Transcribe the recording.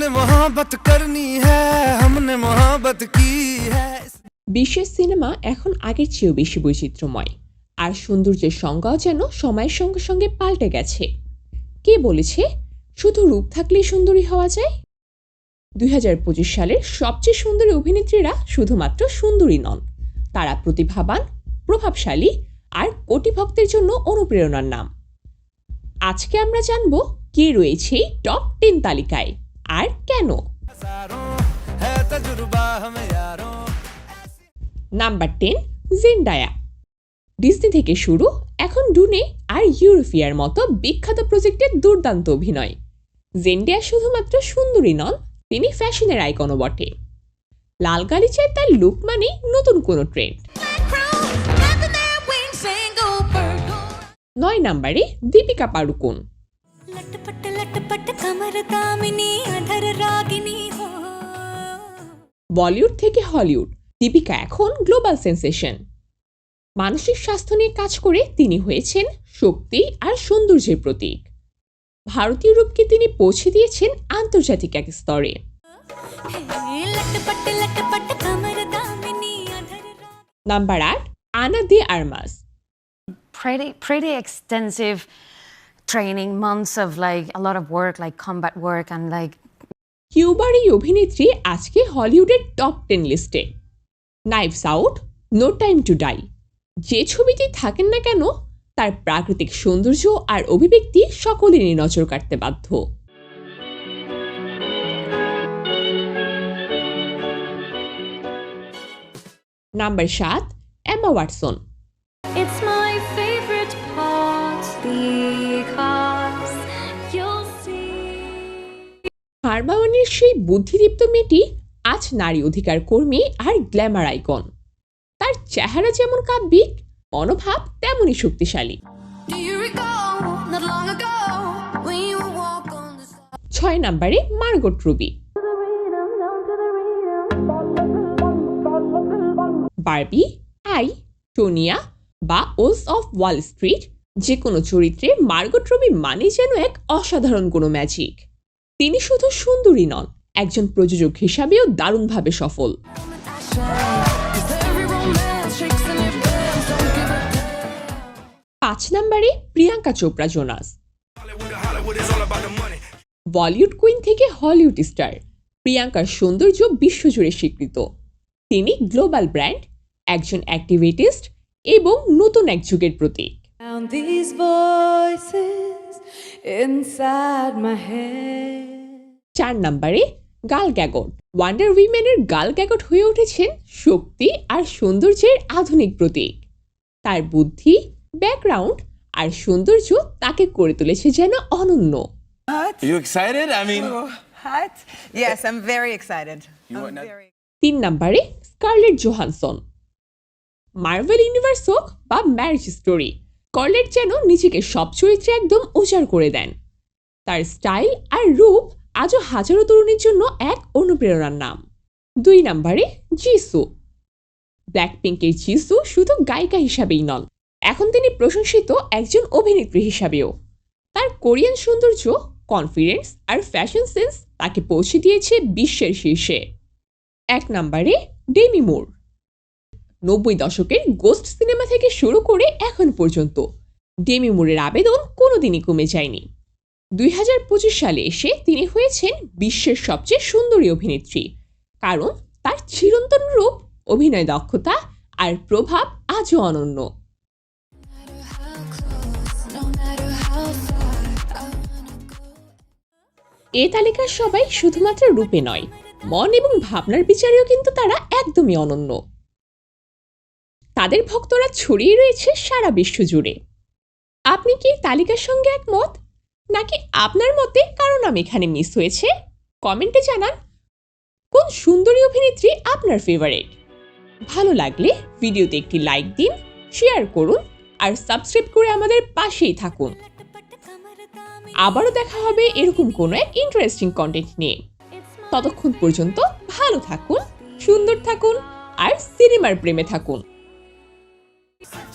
हमने मोहब्बत करनी है हमने मोहब्बत की है বিশ্বের সিনেমা এখন আগের চেয়েও বেশি বৈচিত্র্যময় আর সৌন্দর্যের সংজ্ঞাও যেন সময়ের সঙ্গে সঙ্গে পাল্টে গেছে কে বলেছে শুধু রূপ থাকলেই সুন্দরী হওয়া যায় দুই সালের সবচেয়ে সুন্দরী অভিনেত্রীরা শুধুমাত্র সুন্দরী নন তারা প্রতিভাবান প্রভাবশালী আর কোটি ভক্তের জন্য অনুপ্রেরণার নাম আজকে আমরা জানব কে রয়েছে এই টপ টেন তালিকায় আর কেন? নাম্বার টেন জিন্ডায়া ডিসনি থেকে শুরু এখন ডুনে আর ইউরোপিয়ার মতো বিখ্যাত প্রজেক্টের দুর্দান্ত অভিনয়। জেন্ডিয়া শুধুমাত্র সুন্দরী নন তিনি ফ্যাশনের আইকনও বটে। লাল গালিচায় তার লুক মানে নতুন কোনো ট্রেন্ড নয় নাম্বারে দীপিকা পাড়ুকোন। বলিউড থেকে হলিউড দীপিকা এখন গ্লোবাল সেন্সেশন। মানসিক স্বাস্থ্য নিয়ে কাজ করে তিনি হয়েছেন শক্তি আর সৌন্দর্যের প্রতীক। ভারতীয় রূপকে তিনি পৌঁছে দিয়েছেন আন্তর্জাতিক এক স্তরে। নাম্বার আট আনা দে আরমাস। Pretty, pretty extensive training, months of, like, a lot of work, like combat work and, like কিউবার এই অভিনেত্রী আজকে হলিউডের টপ টেন লিস্টে Knives Out No Time to Die যে ছবিতেই থাকেন না কেন, তার প্রাকৃতিক সৌন্দর্য আর অভিব্যক্তি সকলেরই নজর কাটতে বাধ্য। নাম্বার সাত এমা ওয়াটসন হারমাওয়ানির সেই বুদ্ধিদীপ্ত মেয়েটি আজ নারী অধিকার কর্মী আর গ্ল্যামার আইকন। তার চেহারা যেমন কাব্যিক মনোভাব তেমনই শক্তিশালী। ছয় নম্বরে Margot Robbie. Barbie I Tonya বা ওলস অফ ওয়াল স্ট্রিট যে কোনো চরিত্রে মার্গট রবি মানে যেন এক অসাধারণ কোনো ম্যাজিক। তিনি শুধু সুন্দরী নন, একজন প্রযোজক হিসাবেও দারুণভাবে সফল। পাঁচ নম্বরে প্রিয়াঙ্কা চোপড়া জোনাস। বলিউড কুইন থেকে হলিউড স্টার, প্রিয়াঙ্কার সৌন্দর্য বিশ্বজুড়ে স্বীকৃত। তিনি গ্লোবাল ব্র্যান্ড, একজন অ্যাক্টিভিটিস্ট এবং নতুন এক যুগের প্রতীক। Inside my head. চার নম্বরে গাল গ্যাগট ওয়ান্ডার উইমেনের গাল গ্যাগট হয়ে উঠেছেন শক্তি আর সৌন্দর্যের আধুনিক প্রতীক তার বুদ্ধি ব্যাকগ্রাউন্ড আর সৌন্দর্য তাকে করে তুলেছে যেন অনন্য Are you excited? I mean, What? Yes, I'm very excited. You I'm are not- very তিন নম্বরে স্কারলেট জোহানসন মার্ভেল ইউনিভার্স হোক বা ম্যারেজ স্টোরি স্কারলেট যেন নিজেকে সব চরিত্রে একদম উজাড় করে দেন। তার স্টাইল আর রূপ আজও হাজারো তরুণীর জন্য এক অনুপ্রেরণার নাম। দুই নম্বরে জিসু। ব্ল্যাক পিঙ্কের জিসু শুধু গায়িকা হিসাবেই নন, এখন তিনি প্রশংসিত একজন অভিনেত্রী হিসাবেও। তার কোরিয়ান সৌন্দর্য কনফিডেন্স আর ফ্যাশন সেন্স তাকে পৌঁছে দিয়েছে বিশ্বের শীর্ষে। এক নম্বরে ডেমি মুর। নব্বই দশকের গোস্ট সিনেমা থেকে শুরু করে এখন পর্যন্ত। ডেমি মুরের আবেদন কোনোদিনই কমে যায়নি। দুই হাজার পঁচিশ সালে এসে তিনি হয়েছেন বিশ্বের সবচেয়ে সুন্দরী অভিনেত্রী। কারণ তার চিরন্তন রূপ, অভিনয় দক্ষতা আর প্রভাব আজও অনন্য. এ তালিকার সবাই শুধুমাত্র রূপে নয়, মন এবং ভাবনার বিচারেও কিন্তু তারা একদমই অনন্য। তাদের ভক্তরা ছড়িয়ে রয়েছে সারা বিশ্ব জুড়ে। আপনি কি তালিকার সঙ্গে একমত? নাকি আপনার মতে কারও নাম এখানে মিস হয়েছে? কমেন্টে জানান। কোন সুন্দরী অভিনেত্রী আপনার ফেভারেট ভালো লাগলে ভিডিওতে একটি লাইক দিন শেয়ার করুন, আর সাবস্ক্রাইব করে আমাদের পাশেই থাকুন। আবারও দেখা হবে এরকম কোনো এক ইন্টারেস্টিং কন্টেন্ট নিয়ে। ততক্ষণ পর্যন্ত ভালো থাকুন, সুন্দর থাকুন, আর সিনেমার প্রেমে থাকুন। Peace.